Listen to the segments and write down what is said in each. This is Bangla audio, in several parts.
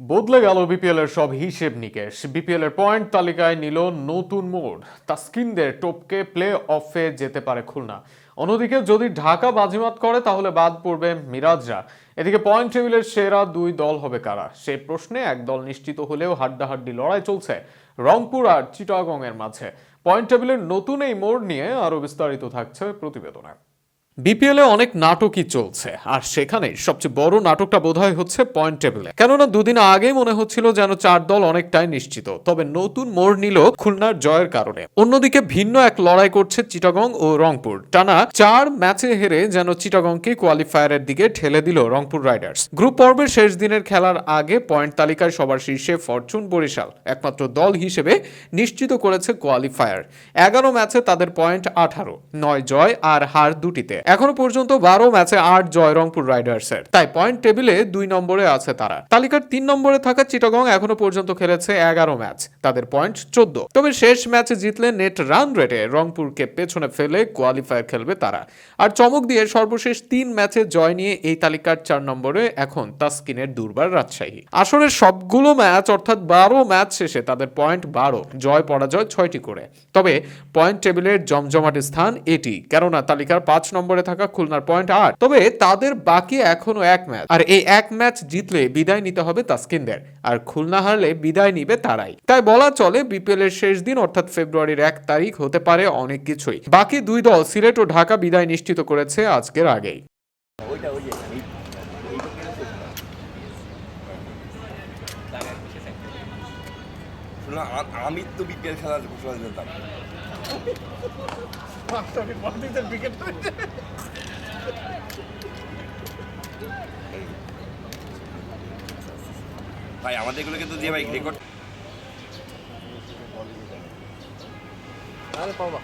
বদলে গেল বিপিএল এর সব হিসেব নিকেশ। বিপিএল এর পয়েন্ট তালিকায় নিল নতুন মোড়। তাস্কিনদের টপকে প্লে অফে যেতে পারে খুলনা। অন্যদিকে যদি ঢাকা বাজিমাত করে, তাহলে বাদ পড়বে মিরাজরা। এদিকে পয়েন্ট টেবিলের সেরা দুই দল হবে কারা? সেই প্রশ্নে এক দল নিশ্চিত হলেও হাড্ডাহাড্ডি লড়াই চলছে রংপুর আর চিটাগং এর মাঝে। পয়েন্ট টেবিলের নতুন এই মোড় নিয়ে আরও বিস্তারিত থাকছে প্রতিবেদনে। বিপিএল অনেক নাটকই চলছে, আর সেখানে সবচেয়ে বড় নাটকটা বোধহয় হচ্ছে পয়েন্ট টেবিলে কেননা দুদিন আগেই মনে হচ্ছিল যেন চার দল অনেকটাই নিশ্চিত, তবে নতুন মোড় নিল খুলনার জয়ের কারণে। অন্যদিকে ভিন্ন এক লড়াই করছে চিটাগং ও রংপুর। টানা চার ম্যাচে হেরে যেন চিটাগংকে কোয়ালিফায়ারের দিকে ঠেলে দিল রংপুর রাইডার্স। গ্রুপ পর্বের শেষ দিনের খেলার আগে পয়েন্ট তালিকায় সবার শীর্ষে ফরচুন বরিশাল, একমাত্র দল হিসেবে নিশ্চিত করেছে কোয়ালিফায়ার। এগারো ম্যাচে তাদের পয়েন্ট আঠারো, নয় জয় আর হার দুটিতে। এখনও পর্যন্ত বারো ম্যাচে আট জয় রংপুর রাইডার্সের। তাই পয়েন্ট টেবিলে দুই নম্বরে আছে তারা। তালিকার তিন নম্বরে থাকা চিটাগং এখনও পর্যন্ত খেলেছে এগারো ম্যাচ। তাদের পয়েন্ট চোদ্দ। তবে শেষ ম্যাচে জিতলে নেট রান রেটে রংপুরকে পেছনে ফেলে কোয়ালিফায়ার খেলবে তারা। আর চমক দিয়ে সর্বশেষ তিন ম্যাচে জয় নিয়ে এই তালিকার চার নম্বরে এখন তাস্কিনের দুর্বার রাজশাহী। আসরের সবগুলো ম্যাচ অর্থাৎ বারো ম্যাচ শেষে তাদের পয়েন্ট বারো, জয় পরাজয় ছয়টি করে। তবে পয়েন্ট টেবিলের জমজমাট স্থান এটি। কেননা তালিকার পাঁচ নম্বরে থাকা খুলনার পয়েন্ট আট। তবে তাদের বাকি এখনও এক ম্যাচ। আর এই এক ম্যাচ জিতলে বিদায় নিতে হবে তাস্কিনদের। আর খুলনা হারলে বিদায় নিবে তারাই। তাই বলা চলে, বিপিএল এর শেষ দিন, অর্থাৎ ফেব্রুয়ারির এক তারিখ, হতে পারে অনেক কিছুই। বাকি দুই দল, সিলেট ও ঢাকা, বিদায় নিশ্চিত করেছে আজকের আগেই। আমি তো বিপিএল খেলার ঘোষণা দিতাম ভাই আমাদের এগুলো কিন্তু দিয়ে ভাই রেকর্ড আরে পাবা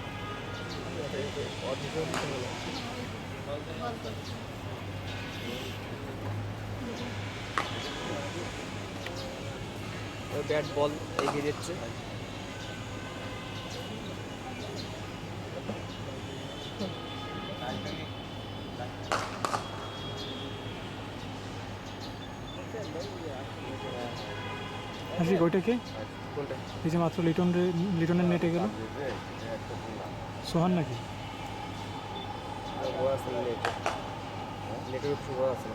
ব্যাট বল এগিয়ে দিচ্ছে। হাসি ওইটা কে? এই যে মাত্র লিটন লিটনের নেটে গেল। সোহান নাকি? নেটের উপর আছে।